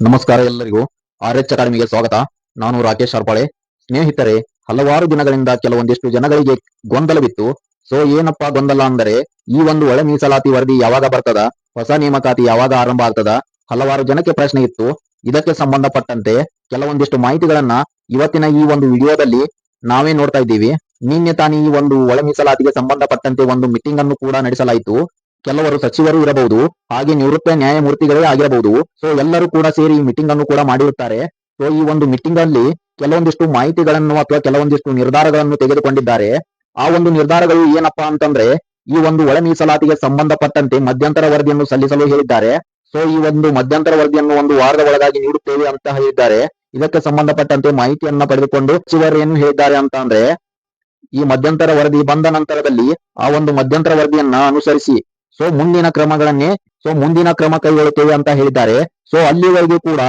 ನಮಸ್ಕಾರ ಎಲ್ಲರಿಗೂ. R H ಅಕಾಡೆಮಿಗೆ ಸ್ವಾಗತ. ನಾನು ರಾಕೇಶ್ ಅರ್ಪಾಳೆ ಸ್ನೇಹಿತರೆ, ಹಲವಾರು ದಿನಗಳಿಂದ ಕೆಲವೊಂದಿಷ್ಟು ಜನಗಳಿಗೆ ಗೊಂದಲವಿತ್ತು ಸೊ, ಏನಪ್ಪಾ ಗೊಂದಲ ಅಂದರೆ, ಈ ಒಂದು ಒಳ ಮೀಸಲಾತಿ ವರದಿ ಯಾವಾಗ ಬರ್ತದ, ಹೊಸ ನೇಮಕಾತಿ ಯಾವಾಗ ಆರಂಭ ಆಗ್ತದ, ಹಲವಾರು ಜನಕ್ಕೆ ಪ್ರಶ್ನೆ ಇತ್ತು. ಇದಕ್ಕೆ ಸಂಬಂಧಪಟ್ಟಂತೆ ಕೆಲವೊಂದಿಷ್ಟು ಮಾಹಿತಿಗಳನ್ನ ಇವತ್ತಿನ ಈ ಒಂದು ವಿಡಿಯೋದಲ್ಲಿ ನಾವೇ ನೋಡ್ತಾ ಇದ್ದೀವಿ. ನಿನ್ನೆ ತಾನೇ ಈ ಒಂದು ಒಳ ಮೀಸಲಾತಿಗೆ ಸಂಬಂಧಪಟ್ಟಂತೆ ಒಂದು ಮೀಟಿಂಗ್ ಅನ್ನು ಕೂಡ ನಡೆಸಲಾಯಿತು. ಕೆಲವರು ಸಚಿವರು ಇರಬಹುದು, ಹಾಗೆ ನಿವೃತ್ತ ನ್ಯಾಯಮೂರ್ತಿಗಳೇ ಆಗಿರಬಹುದು. ಸೊ ಎಲ್ಲರೂ ಕೂಡ ಸೇರಿ ಈ ಮೀಟಿಂಗ್ ಅನ್ನು ಕೂಡ ಮಾಡಿರುತ್ತಾರೆ. ಸೊ ಈ ಒಂದು ಮೀಟಿಂಗ್ ಅಲ್ಲಿ ಕೆಲವೊಂದಿಷ್ಟು ಮಾಹಿತಿಗಳನ್ನು ಅಥವಾ ಕೆಲವೊಂದಿಷ್ಟು ನಿರ್ಧಾರಗಳನ್ನು ತೆಗೆದುಕೊಂಡಿದ್ದಾರೆ. ಆ ಒಂದು ನಿರ್ಧಾರಗಳು ಏನಪ್ಪಾ ಅಂತಂದ್ರೆ, ಈ ಒಂದು ಒಳ ಮೀಸಲಾತಿಗೆ ಸಂಬಂಧಪಟ್ಟಂತೆ ಮಧ್ಯಂತರ ವರದಿಯನ್ನು ಸಲ್ಲಿಸಲು ಹೇಳಿದ್ದಾರೆ. ಸೊ ಈ ಒಂದು ಮಧ್ಯಂತರ ವರದಿಯನ್ನು ಒಂದು ವಾರದ ಒಳಗಾಗಿ ನೀಡುತ್ತೇವೆ ಅಂತ ಹೇಳಿದ್ದಾರೆ. ಇದಕ್ಕೆ ಸಂಬಂಧಪಟ್ಟಂತೆ ಮಾಹಿತಿಯನ್ನ ಪಡೆದುಕೊಂಡು ಸಚಿವರು ಏನು ಹೇಳಿದ್ದಾರೆ ಅಂತ ಅಂದ್ರೆ, ಈ ಮಧ್ಯಂತರ ವರದಿ ಬಂದ ನಂತರದಲ್ಲಿ ಆ ಒಂದು ಮಧ್ಯಂತರ ವರದಿಯನ್ನ ಅನುಸರಿಸಿ ಸೊ ಮುಂದಿನ ಕ್ರಮಗಳನ್ನೇ ಸೊ ಮುಂದಿನ ಕ್ರಮ ಕೈಗೊಳ್ಳುತ್ತೇವೆ ಅಂತ ಹೇಳಿದ್ದಾರೆ. ಸೊ ಅಲ್ಲಿವರೆಗೂ ಕೂಡ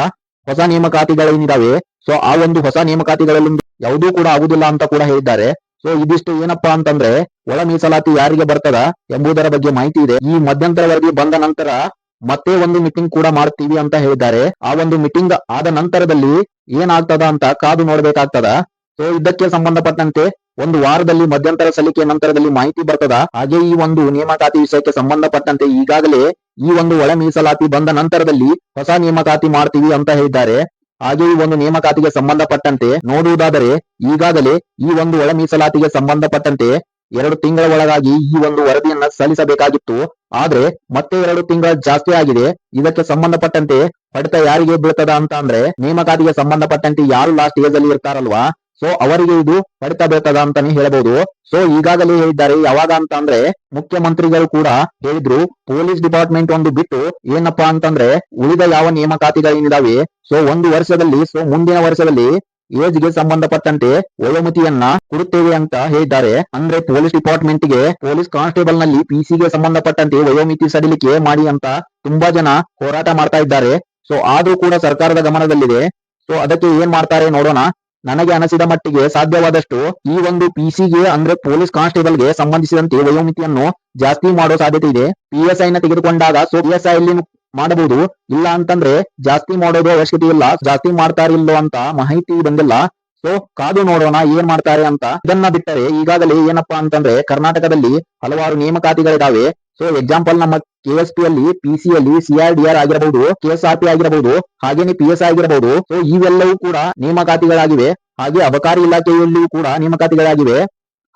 ಹೊಸ ನೇಮಕಾತಿಗಳೇನಿದಾವೆ ಸೊ ಆ ಒಂದು ಹೊಸ ನೇಮಕಾತಿಗಳಲ್ಲಿ ಯಾವುದೂ ಕೂಡ ಆಗುದಿಲ್ಲ ಅಂತ ಕೂಡ ಹೇಳಿದ್ದಾರೆ. ಸೊ ಇದಿಷ್ಟು ಏನಪ್ಪಾ ಅಂತಂದ್ರೆ, ಒಳ ಮೀಸಲಾತಿ ಯಾರಿಗೆ ಬರ್ತದ ಎಂಬುದರ ಬಗ್ಗೆ ಮಾಹಿತಿ ಇದೆ. ಈ ಮಧ್ಯಂತರ ವರದಿ ಬಂದ ನಂತರ ಮತ್ತೆ ಒಂದು ಮೀಟಿಂಗ್ ಕೂಡ ಮಾಡ್ತೀವಿ ಅಂತ ಹೇಳಿದ್ದಾರೆ. ಆ ಒಂದು ಮೀಟಿಂಗ್ ಆದ ನಂತರದಲ್ಲಿ ಏನಾಗ್ತದ ಅಂತ ಕಾದು ನೋಡ್ಬೇಕಾಗ್ತದ. ಸೊ ಇದಕ್ಕೆ ಸಂಬಂಧಪಟ್ಟಂತೆ ಒಂದು ವಾರದಲ್ಲಿ, ಮಧ್ಯಂತರ ಸಲ್ಲಿಕೆ ನಂತರದಲ್ಲಿ ಮಾಹಿತಿ ಬರ್ತದ? ಹಾಗೆ ಈ ಒಂದು ನೇಮಕಾತಿ ವಿಷಯಕ್ಕೆ ಸಂಬಂಧಪಟ್ಟಂತೆ ಈಗಾಗಲೇ ಈ ಒಂದು ಒಳ ಮೀಸಲಾತಿ ಬಂದ ನಂತರದಲ್ಲಿ ಹೊಸ ನೇಮಕಾತಿ ಮಾಡ್ತೀವಿ ಅಂತ ಹೇಳಿದ್ದಾರೆ. ಹಾಗೆ ಈ ಒಂದು ನೇಮಕಾತಿಗೆ ಸಂಬಂಧಪಟ್ಟಂತೆ ನೋಡುವುದಾದರೆ, ಈಗಾಗಲೇ ಈ ಒಂದು ಒಳ ಮೀಸಲಾತಿಗೆ ಸಂಬಂಧಪಟ್ಟಂತೆ ಎರಡು ತಿಂಗಳ ಒಳಗಾಗಿ ಈ ಒಂದು ವರದಿಯನ್ನ ಸಲ್ಲಿಸಬೇಕಾಗಿತ್ತು. ಆದ್ರೆ ಮತ್ತೆ ಎರಡು ತಿಂಗಳ ಜಾಸ್ತಿ ಆಗಿದೆ. ಇದಕ್ಕೆ ಸಂಬಂಧಪಟ್ಟಂತೆ ಪಡಿತ ಯಾರಿಗೆ ಬೀಳ್ತದ ಅಂತ ಅಂದ್ರೆ, ನೇಮಕಾತಿಗೆ ಸಂಬಂಧಪಟ್ಟಂತೆ ಯಾರು ಲಾಸ್ಟ್ ಏಜ್ ಅಲ್ಲಿ ಇರ್ತಾರಲ್ವಾ? ಸೊ ಅವರಿಗೆ ಇದು ಪಡಿತ ಬೇಕದ ಅಂತಾನೆ ಹೇಳಬಹುದು. ಸೊ ಈಗಾಗಲೇ ಹೇಳಿದ್ದಾರೆ, ಯಾವಾಗ ಅಂತ ಅಂದ್ರೆ ಮುಖ್ಯಮಂತ್ರಿಗಳು ಕೂಡ ಹೇಳಿದ್ರು, ಪೊಲೀಸ್ ಡಿಪಾರ್ಟ್ಮೆಂಟ್ ಒಂದು ಬಿಟ್ಟು ಏನಪ್ಪಾ ಅಂತಂದ್ರೆ ಉಳಿದ ಯಾವ ನೇಮಕಾತಿಗಳೇನಿದಾವೆ ಸೊ ಒಂದು ವರ್ಷದಲ್ಲಿ ಸೊ ಮುಂದಿನ ವರ್ಷದಲ್ಲಿ ಏಜ್ಗೆ ಸಂಬಂಧಪಟ್ಟಂತೆ ವಯೋಮತಿಯನ್ನ ಕೊಡುತ್ತೇವೆ ಅಂತ ಹೇಳಿದ್ದಾರೆ. ಅಂದ್ರೆ ಪೊಲೀಸ್ ಡಿಪಾರ್ಟ್ಮೆಂಟ್ಗೆ ಪೊಲೀಸ್ ಕಾನ್ಸ್ಟೇಬಲ್ನಲ್ಲಿ ಪಿಸಿ ಗೆ ಸಂಬಂಧಪಟ್ಟಂತೆ ವಯೋಮಿತಿ ಸಡಿಲಿಕೆ ಮಾಡಿ ಅಂತ ತುಂಬಾ ಜನ ಹೋರಾಟ ಮಾಡ್ತಾ ಇದ್ದಾರೆ. ಸೊ ಆದ್ರೂ ಕೂಡ ಸರ್ಕಾರದ ಗಮನದಲ್ಲಿದೆ. ಸೊ ಅದಕ್ಕೆ ಏನ್ ಮಾಡ್ತಾರೆ ನೋಡೋಣ. ನನಗೆ ಅನಿಸಿದ ಮಟ್ಟಿಗೆ ಸಾಧ್ಯವಾದಷ್ಟು ಈ ಒಂದು ಪಿಸಿಗೆ ಅಂದ್ರೆ ಪೊಲೀಸ್ ಕಾನ್ಸ್ಟೇಬಲ್ಗೆ ಸಂಬಂಧಿಸಿದಂತೆ ವಯೋಮಿತಿಯನ್ನು ಜಾಸ್ತಿ ಮಾಡೋ ಸಾಧ್ಯತೆ ಇದೆ. ಪಿಎಸ್ಐ ನ ತೆಗೆದುಕೊಂಡಾಗ ಸೊ ಪಿಎಸ್ಐ ಮಾಡಬಹುದು. ಇಲ್ಲ ಅಂತಂದ್ರೆ ಜಾಸ್ತಿ ಮಾಡೋದು ಅವಶ್ಯಕತೆ ಇಲ್ಲ. ಜಾಸ್ತಿ ಮಾಡ್ತಾರಿಲ್ಲೋ ಅಂತ ಮಾಹಿತಿ ಬಂದಿಲ್ಲ. ಸೊ ಕಾದು ನೋಡೋಣ ಏನ್ ಮಾಡ್ತಾರೆ ಅಂತ. ಇದನ್ನ ಬಿಟ್ಟರೆ ಈಗಾಗಲೇ ಏನಪ್ಪಾ ಅಂತಂದ್ರೆ ಕರ್ನಾಟಕದಲ್ಲಿ ಹಲವಾರು ನೇಮಕಾತಿಗಳಿದಾವೆ. ಸೊ ಎಕ್ಸಾಂಪಲ್ ನಮ್ಮ ಕೆ ಎಸ್ ಪಿ ಅಲ್ಲಿ ಪಿ ಸಿ ಅಲ್ಲಿ ಸಿಆರ್ ಡಿ ಆರ್ ಆಗಿರಬಹುದು ಕೆ ಎಸ್ ಆರ್ ಪಿ ಆಗಿರಬಹುದು ಹಾಗೇನೆ ಪಿ ಎಸ್ ಆಗಿರಬಹುದು ಸೊ ಇವೆಲ್ಲವೂ ಕೂಡ ನೇಮಕಾತಿಗಳಾಗಿವೆ. ಹಾಗೆ ಅಬಕಾರಿ ಇಲಾಖೆಯಲ್ಲೂ ಕೂಡ ನೇಮಕಾತಿಗಳಾಗಿವೆ.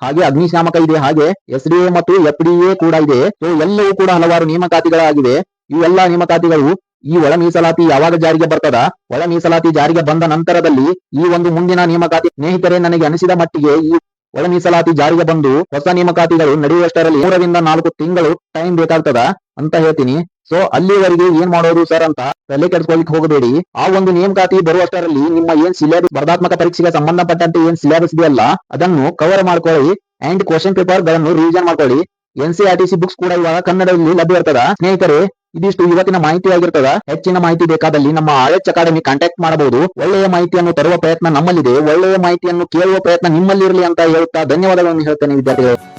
ಹಾಗೆ ಅಗ್ನಿಶಾಮಕ ಇದೆ, ಹಾಗೆ ಎಸ್ ಡಿ ಮತ್ತು ಎಫ್ ಡಿ ಕೂಡ ಇದೆ. ಸೊ ಎಲ್ಲವೂ ಕೂಡ ಹಲವಾರು ನೇಮಕಾತಿಗಳಾಗಿವೆ. ಇವೆಲ್ಲ ನೇಮಕಾತಿಗಳು ಈ ಒಳ ಮೀಸಲಾತಿ ಯಾವಾಗ ಜಾರಿಗೆ ಬರ್ತದ? ಒಳ ಮೀಸಲಾತಿ ಜಾರಿಗೆ ಬಂದ ನಂತರದಲ್ಲಿ ಈ ಒಂದು ಮುಂದಿನ ನೇಮಕಾತಿ ಸ್ನೇಹಿತರೆ, ನನಗೆ ಅನಿಸಿದ ಮಟ್ಟಿಗೆ ಈ ಒಳ ಮೀಸಲಾತಿ ಜಾರಿಗೆ ಬಂದು ಹೊಸ ನೇಮಕಾತಿಗಳು ನಡೆಯುವಷ್ಟರಲ್ಲಿ ಮೂರರಿಂದ ನಾಲ್ಕು ತಿಂಗಳು ಟೈಮ್ ಬೇಕಾಗ್ತದ ಅಂತ ಹೇಳ್ತೀನಿ. ಸೊ ಅಲ್ಲಿವರೆಗೆ ಏನ್ ಮಾಡೋದು ಸರ್ ಅಂತ ತಲೆ ಕೆಡಿಸ್ಕೊಳ್ಳಿಕ್ ಹೋಗಬೇಡಿ. ಆ ಒಂದು ನೇಮಕಾತಿ ಬರುವಷ್ಟರಲ್ಲಿ ನಿಮ್ಮ ಏನ್ ಸಿಲೆಬಸ್ ಸ್ಪರ್ಧಾತ್ಮಕ ಪರೀಕ್ಷೆಗೆ ಸಂಬಂಧಪಟ್ಟಂತೆ ಏನ್ ಸಿಲೆಬಸ್ ಇದೆಯಲ್ಲ, ಅದನ್ನು ಕವರ್ ಮಾಡ್ಕೊಳ್ಳಿ ಅಂಡ್ ಕ್ವಶನ್ ಪೇಪರ್ಗಳನ್ನು ರಿವಿಷನ್ ಮಾಡ್ಕೊಳ್ಳಿ. ಎನ್ ಬುಕ್ಸ್ ಕೂಡ ಇವಾಗ ಕನ್ನಡದಲ್ಲಿ ಲಭ್ಯ ಇರ್ತದ. ಸ್ನೇಹಿತರೆ ಇದಿಷ್ಟು ಇವತ್ತಿನ ಮಾಹಿತಿ ಆಗಿರ್ತದ. ಹೆಚ್ಚಿನ ಮಾಹಿತಿ ಬೇಕಾದಲ್ಲಿ ನಮ್ಮ ಆರ್ಎಚ್ ಅಕಾಡೆಮಿ ಕಾಂಟ್ಯಾಕ್ಟ್ ಮಾಡಬಹುದು. ಒಳ್ಳೆಯ ಮಾಹಿತಿಯನ್ನು ತರುವ ಪ್ರಯತ್ನ ನಮ್ಮಲ್ಲಿದೆ. ಒಳ್ಳೆಯ ಮಾಹಿತಿಯನ್ನು ಕೇಳುವ ಪ್ರಯತ್ನ ನಿಮ್ಮಲ್ಲಿ ಇರಲಿ ಅಂತ ಹೇಳುತ್ತಾ ಧನ್ಯವಾದಗಳನ್ನು ಹೇಳ್ತೇನೆ ವಿದ್ಯಾರ್ಥಿಗಳು.